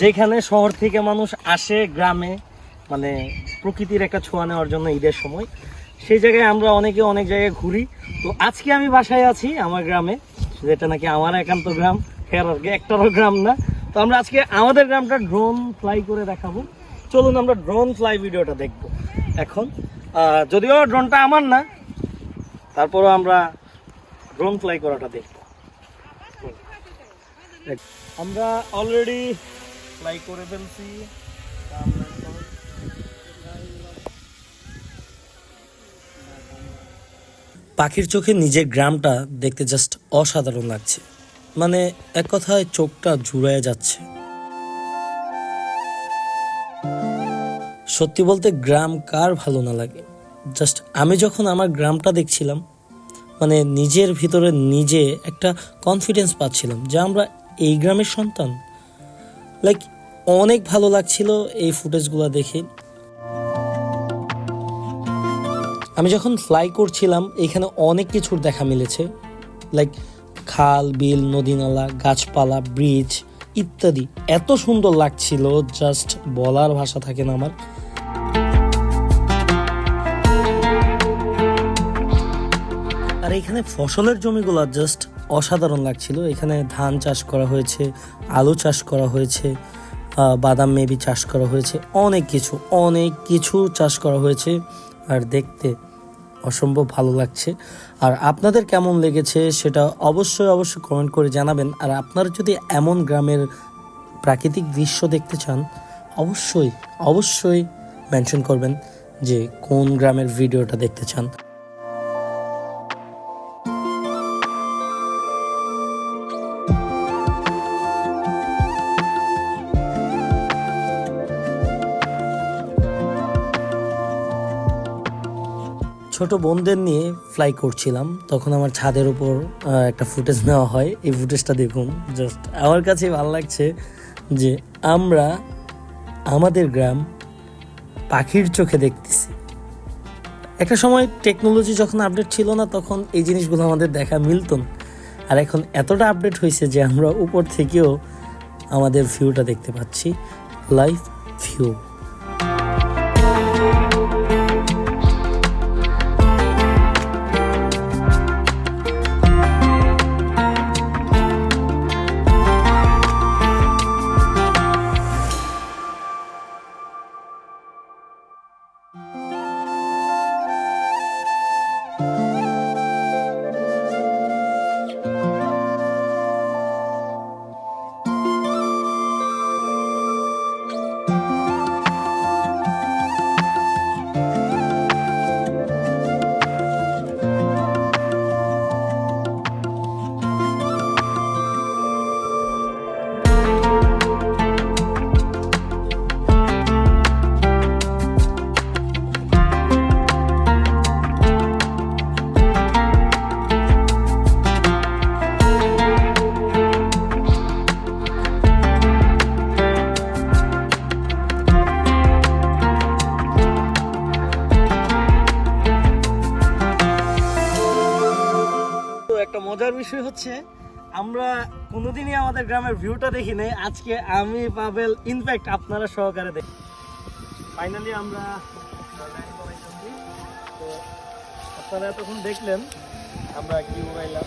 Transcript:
যেখানে শহর থেকে মানুষ আসে গ্রামে মানে প্রকৃতির একটা ছোঁয়া নেওয়ার জন্য ঈদের সময়, সেই জায়গায় আমরা অনেকে অনেক জায়গায় ঘুরি। তো আজকে আমি বাসায় আছি আমার গ্রামে, যেটা নাকি আমার একান্ত গ্রাম, ফের আর কি একটারও গ্রাম না। তো আমরা আজকে আমাদের গ্রামটা ড্রোন ফ্লাই করে দেখাবো। চলুন আমরা ড্রোন ফ্লাই ভিডিওটা দেখব এখন। যদিও ড্রোনটা আমার না, তারপরও আমরা ড্রোন ফ্লাই করাটা দেখব। আমরা অলরেডি ফ্লাই করে ফেলছি। পাখির চোখে নিজের গ্রামটা দেখতে জাস্ট অসাধারণ লাগছে। মানে এক কথায় চোখটা জুড়ায় যাচ্ছে। সত্যি বলতে গ্রাম কার ভালো না লাগে? জাস্ট আমি যখন আমার গ্রামটা দেখছিলাম মানে নিজের ভিতরে নিজে একটা কনফিডেন্স পাচ্ছিলাম যে আমরা এই গ্রামের সন্তান। লাইক অনেক ভালো লাগছিল এই ফুটেজগুলো দেখে। আমি যখন ফ্লাই করছিলাম, এখানে অনেক কিছুর দেখা মিলেছে। লাইক খাল, বিল নদী নালা গাছপালা ব্রিজ ইত্যাদি। এত সুন্দর লাগছিল জাস্ট বলার ভাষা থাকে না আমার। এখানে ফসলের জমিগুলো জাস্ট অসাধারণ লাগছিল। এখানে ধান চাষ করা হয়েছে, আলু চাষ করা হয়েছে বাদাম মেবি চাষ করা হয়েছে, অনেক কিছু অনেক কিছু চাষ করা হয়েছে। আর দেখতে অসম্ভব ভালো লাগছে। আর আপনাদের কেমন লেগেছে সেটা অবশ্যই অবশ্যই কমেন্ট করে জানাবেন। আর আপনারা যদি এমন গ্রামের প্রাকৃতিক দৃশ্য দেখতে চান, অবশ্যই অবশ্যই মেনশন করবেন যে কোন গ্রামের ভিডিওটা দেখতে চান। ছোট বোনদের নিয়ে ফ্লাই করছিলাম। তখন আমার ছাদের উপর একটা ফুটেজ নেওয়া হয়। এই ফুটেজটা দেখুন জাস্ট আমার কাছে ভালো লাগছে যে আমরা আমাদের গ্রাম পাখির চোখে দেখতেছি। একটা সময় টেকনোলজি যখন আপডেট ছিল না, তখন এই জিনিসগুলো আমাদের দেখা মিলতো না। আর এখন এতটা আপডেট হয়েছে যে আমরা উপর থেকেও আমাদের ভিউটা দেখতে পাচ্ছি। লাইভ ভিউ মজার বিষয় হচ্ছে, আমরা কোনোদিনই আমাদের গ্রামের ভিউটা দেখি নাই। আজকে আমি পাবেল ইনফ্যাক্ট আপনারা সহকারে দেখি। ফাইনালি আমরা তো আপনারা এতক্ষণ দেখলেন, আমরা কি উড়াইলাম।